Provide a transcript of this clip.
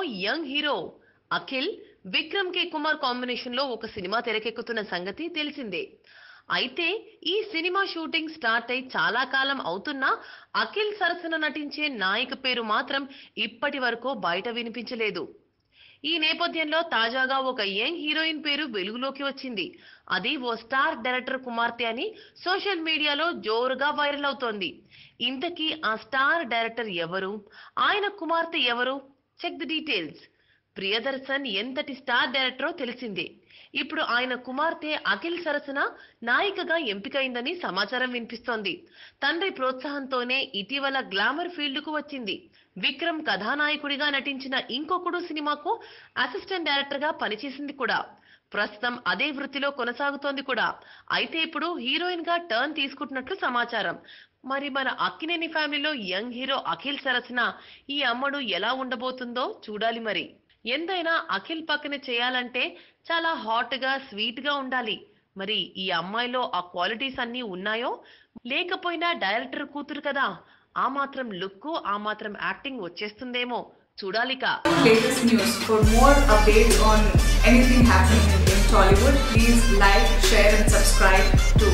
Young hero Akhil Vikram K Kumar కాంబినేషన్లో ఒక cinema తెరకెక్కుతున్న సంగతి తెలిసిందే. అయితే ఈ సినిమా షూటింగ్ స్టార్ట్ అయి చాలా కాలం అవుతున్నా అఖిల్ సరసన నటించే నాయక పేరు మాత్రం ఇప్పటి వరకు బయట వినిపించలేదు. ఈ నేపథ్యంలో తాజాగా ఒక యంగ్ హీరోయిన్ పేరు వెలుగులోకి వచ్చింది. అది ఓ స్టార్ డైరెక్టర్ కుమార్తె అని సోషల్ మీడియాలో జోరుగా వైరల్ అవుతోంది. ఇంతకీ ఆ స్టార్ డైరెక్టర్ ఎవరు? ఆయన కుమార్తె ఎవరు? చెక్ ది డీటెయిల్స్ ప్రియదర్శన్ ఎంతటి స్టార్ డైరెక్టరో తెలిసిందే. ఇప్పుడు ఆయన కుమార్తె అఖిల్ సరసన నాయికగా ఎంపికైందని సమాచారం వినిపిస్తోంది. తండ్రి ప్రోత్సాహంతోనే ఇటీవల గ్లామర్ ఫీల్డ్కు వచ్చింది. విక్రమ్ కథానాయకుడిగా నటించిన ఇంకొకడు సినిమాకు అసిస్టెంట్ డైరెక్టర్గా పనిచేసింది కూడా. ప్రస్తుతం అదే వృత్తిలో కొనసాగుతోంది కూడా. అయితే ఇప్పుడు హీరోయిన్గా టర్న్ తీసుకుంటున్నట్లు సమాచారం. మరి మన అక్కినేని ఫ్యామిలీలో యంగ్ హీరో అఖిల్ సరసన ఈ అమ్మడు ఎలా ఉండబోతుందో చూడాలి మరి. ఎంతైనా అఖిల్ పక్కన చేయాలంటే చాలా హాట్గా స్వీట్గా ఉండాలి. మరి ఈ అమ్మాయిలో ఆ క్వాలిటీస్ అన్నీ ఉన్నాయో? లేకపోయినా డైరెక్టర్ కూతురు కదా ఆ మాత్రం లుక్ ఆ మాత్రం యాక్టింగ్ వచ్చేస్తుందేమో చూడాలిక latest news.